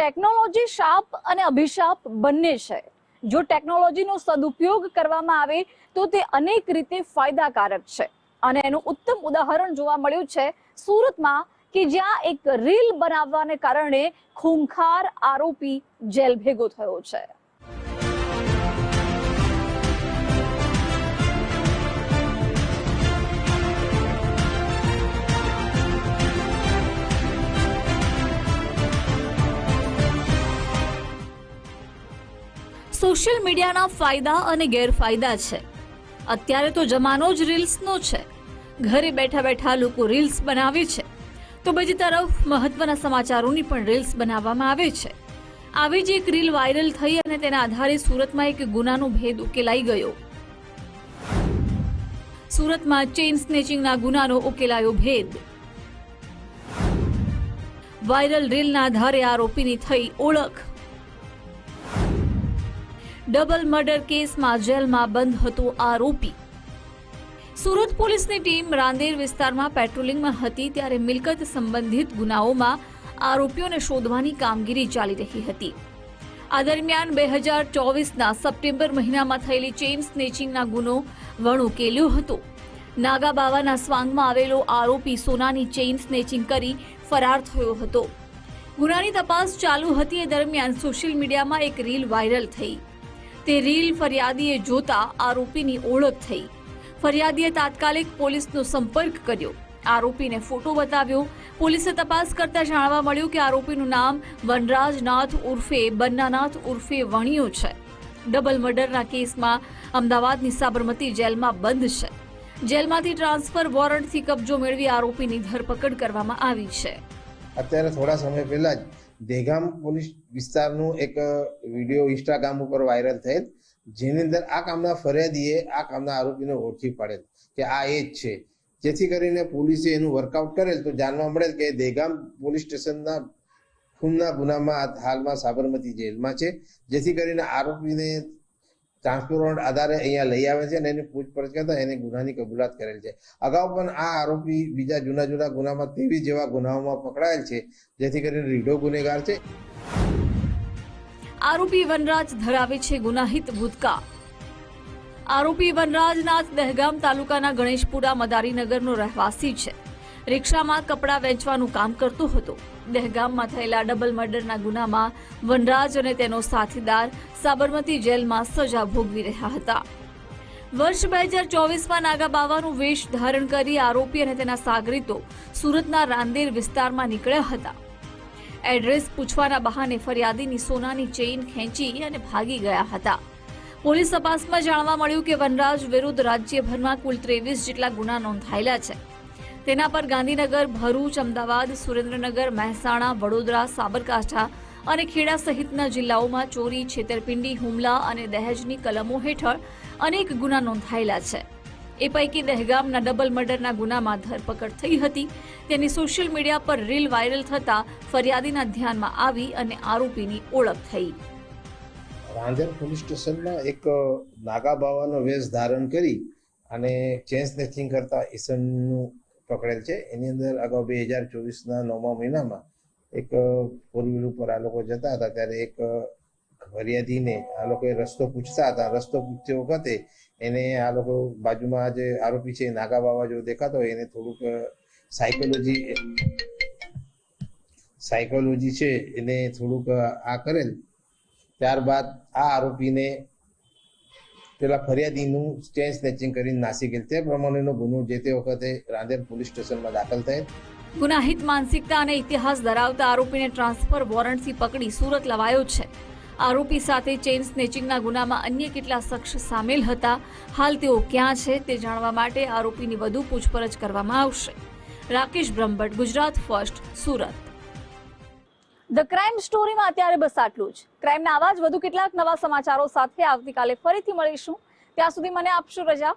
Technology શાપ અને અભિશાપ બંને છે. જો ટેકનોલોજીનો સદુપયોગ કરવામાં આવે, તો તે અનેક રીતે ફાયદાકારક છે. અને એનું ઉત્તમ ઉદાહરણ જોવા મળ્યું છે સુરતમાં કે જ્યાં એક રીલ બનાવવાને કારણે ખૂંખાર આરોપી જેલ ભેગો થયો છે. સોશિયલ મીડિયાના ફાયદા અને ગેરફાયદા છે. અત્યારે તો જમાનો જ રીલ્સનો છે. ઘરે બેઠા બેઠા લોકો રીલ્સ બનાવે છે. તો બીજી તરફ મહત્વના સમાચારોની પણ રીલ્સ બનાવવામાં આવે છે. આવી જ એક રીલ વાયરલ થઈ અને તેના આધારે સુરતમાં એક ગુનાનો ભેદ ઉકેલાઈ ગયો. સુરતમાં ચેઇન સ્નેચિંગના ગુનાનો ઉકેલાયો ભેદ. વાયરલ રીલના આધારે આરોપીની થઈ ઓળખ. ડબલ મર્ડર કેસમાં જેલમાં બંધ હતો આરોપી. સુરત પોલીસની ટીમ રાંદેર વિસ્તારમાં પેટ્રોલિંગમાં હતી ત્યારે મિલકત સંબંધિત ગુનાઓમાં આરોપીઓને શોધવાની કામગીરી ચાલી રહી હતી. આ દરમિયાન બે હજાર ચોવીસના સપ્ટેમ્બર મહિનામાં થયેલી ચેઇન સ્નેચિંગના ગુનો વણ ઉકેલ્યો હતો. નાગા બાવાના સ્વાંગમાં આવેલો આરોપી સોનાની ચેઇન સ્નેચિંગ કરી ફરાર થયો હતો. ગુનાની તપાસ ચાલુ હતી એ દરમિયાન સોશિયલ મીડિયામાં એક રીલ વાયરલ થઈ. તે રીલ ફરિયાદીએ જોતા આરોપીની ઓળખ થઈ. ફરિયાદીએ તાત્કાલિક પોલીસનો સંપર્ક કર્યો. આરોપીને ફોટો બતાવ્યો. પોલીસે તપાસ કરતા જાણવા મળ્યું કે આરોપીનું નામ વનરાજનાથ ઉર્ફે બન્નાનાથ ઉર્ફે વણિયો છે. ડબલ મર્ડરના કેસમાં અમદાવાદની સાબરમતી જેલમાં બંધ છે. જેલમાંથી ટ્રાન્સફર વોરંટથી કબજો મેળવી આરોપીની ધરપકડ કરવામાં આવી છે. અત્યારે થોડા સમય પહેલા જ દેગામ પોલીસ વિસ્તારનું એક વીડિયો ઇન્સ્ટાગ્રામ ઉપર વાયરલ થયેલ. જેની અંદર આ કામના ફરિયાદીએ આ કામના આરોપીને ઓળખી પાડેલ, કે આ એ જ છે. જેથી કરીને પોલીસે એનું વર્કઆઉટ કરેલ તો જાણવા મળેલ કે દેગામ પોલીસ સ્ટેશનના ખૂનના ગુનામાં હાલમાં સાબરમતી જેલમાં છે. જેથી કરીને આરોપીને ટ્રાન્સફર આધારે અહીંયા લઈ આવે છે અને એની પૂછપરછ કરતા એને ગુનાની કબૂલાત કરેલ છે. અગાઉ પણ આ આરોપી બીજા જૂના જૂના ગુનામાં તેવી જેવા ગુનાઓમાં પકડાયેલ છે, જેથી કરીને રીઢો ગુનેગાર છે. આરોપી વનરાજ ધરાવે છે ગુનાહિત ભૂતકાળ. આરોપી વનરાજનાથ દહેગામ તાલુકાના ગણેશપુરા મદારીનગરનો રહેવાસી છે. રિક્ષામાં કપડાં વેચવાનું કામ કરતો હતો. દહેગામમાં થયેલા ડબલ મર્ડરના ગુનામાં વનરાજ અને તેનો સાથીદાર સાબરમતી જેલમાં સજા ભોગવી રહ્યા હતા. વર્ષ બે હજાર ચોવીસમાં નાગા બાવાનું વેશ ધારણ કરી આરોપી અને તેના સાગરીતો સુરતના રાંદેર વિસ્તારમાં નીકળ્યા હતા. એડ્રેસ પૂછવાના બહાને ફરિયાદીની સોનાની ચેઇન ખેંચી અને ભાગી ગયા હતા. પોલીસ તપાસમાં જાણવા મળ્યું કે વનરાજ વિરુદ્ધ રાજ્યભરમાં કુલ ત્રેવીસ જેટલા ગુના નોંધાયેલા છે. તેના પર ગાંધીનગર, ભરૂચ, અમદાવાદ, સુરેન્દ્રનગર, મહેસાણા, વડોદરા, સાબરકાંઠા અને ખેડા સહિતના જિલ્લાઓમાં ચોરી, છેતરપિંડી, હુમલા અને દહેજની કલમો હેઠળ અનેક ગુના નોંધાયેલા છે. એ પૈકી દહેગામના ડબલ મર્ડરના ગુનામાં ધરપકડ થઈ હતી. તેની સોશિયલ મીડિયા પર રીલ વાયરલ થતા ફરિયાદીના ધ્યાનમાં આવી અને આરોપીની ઓળખ થઈ. રાંધેર પોલીસ સ્ટેશનમાં એક નાગા બાવાનો વેશ ધારણ કરી અને ચેન સ્નેચિંગ કરતા ઈસનનું પકડેલ છે. એની અંદર અગાઉ બે હજાર ચોવીસના નવમા મહિનામાં એક ફોર વ્હીલ ઉપર આ લોકો જતા હતા. ત્યારે એક ફરિયાદીને આ લોકોએ રસ્તો પૂછતા હતા. રસ્તો પૂછતી વખતે એને આ લોકો બાજુમાં જે આરોપી છે, નાગા બાવા જો દેખાતો હોય, એને થોડુંક સાયકોલોજી સાયકોલોજી છે, એને થોડુંક આ કરેલ. ત્યારબાદ આ આરોપીને પેલા ફરિયાદીનું ચેન સ્નેચિંગ કરીને નાસી ગયેલ તે પ્રમાણેનો ગુનો જે તે વખતે રાંદેર પોલીસ સ્ટેશનમાં દાખલ થયેલ. ગુનાહિત માનસિકતા અને ઇતિહાસ ધરાવતા આરોપીને ટ્રાન્સફર વોરંટથી પકડી સુરત લવાયો છે. આરોપી સાથે ચેઇન સ્નેચિંગના ગુનામાં અન્ય કેટલા શખ્સ સામેલ હતા, હાલ તેઓ ક્યાં છે તે જાણવા માટે આરોપીની વધુ પૂછપરછ કરવામાં આવશે. Rakesh Brahmbhatt, Gujarat first, Surat. The crime સ્ટોરીમાં અત્યારે બસ આટલું જ. ક્રાઇમના આવા જ વધુ કેટલાક નવા સમાચારો સાથે આવતીકાલે ફરીથી મળીશું. ત્યાં સુધી મને આપશો રજા.